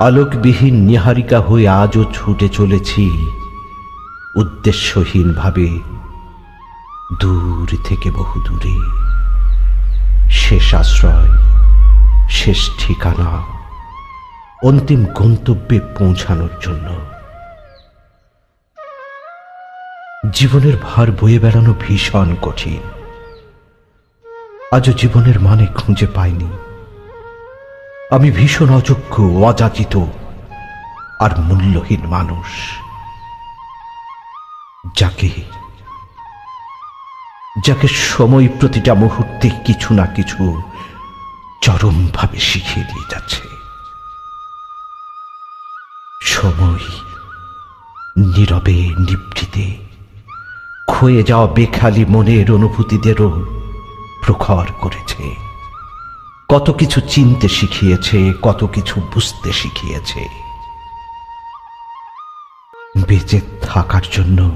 আলোকবিহীন নিহারিকা হয়ে আজও ছুটে চলেছি উদ্দেশ্যহীনভাবে, দূর থেকে বহু দূরে শেষ আশ্রয়, শেষ ঠিকানা, অন্তিম গন্তব্যে পৌঁছানোর জন্য। জীবনের ভার বয়ে বেড়ানো ভীষণ কঠিন। আজও জীবনের মানে খুঁজে পাইনি। আমি ভীষণ অযোগ্য, অযাচিত আর মূল্যহীন মানুষ যাকে যাকে সময় প্রতিটা মুহূর্তে কিছু না কিছু চরমভাবে শিখিয়ে দিয়ে যাচ্ছে। সময় নীরবে নিভৃতে, ক্ষয়ে যাওয়া বেখালি মনের অনুভূতিদেরও প্রখর করেছে। কত কিছু চিনতে শিখিয়েছে, কত কিছু বুঝতে শিখিয়েছে। বেঁচে থাকার জন্য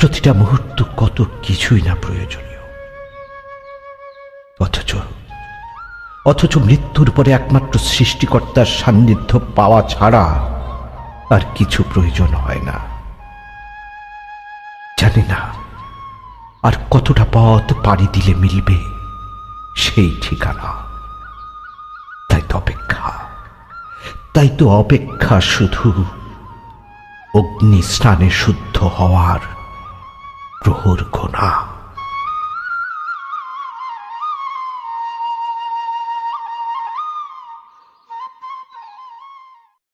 প্রতিটা মুহূর্ত কত কিছুই না প্রয়োজনীয়। অথচ অথচ মৃত্যুর পরে একমাত্র সৃষ্টিকর্তার সান্নিধ্য পাওয়া ছাড়া আর কিছু প্রয়োজন হয় না। জানি না আর কতটা পথ পাড়ি দিলে মিলবে। সেই ঠিকানা। তাই তো অপেক্ষা। তাই তো অপেক্ষা শুধু অগ্নি স্নানে শুদ্ধ হওয়ার প্রহর গোনা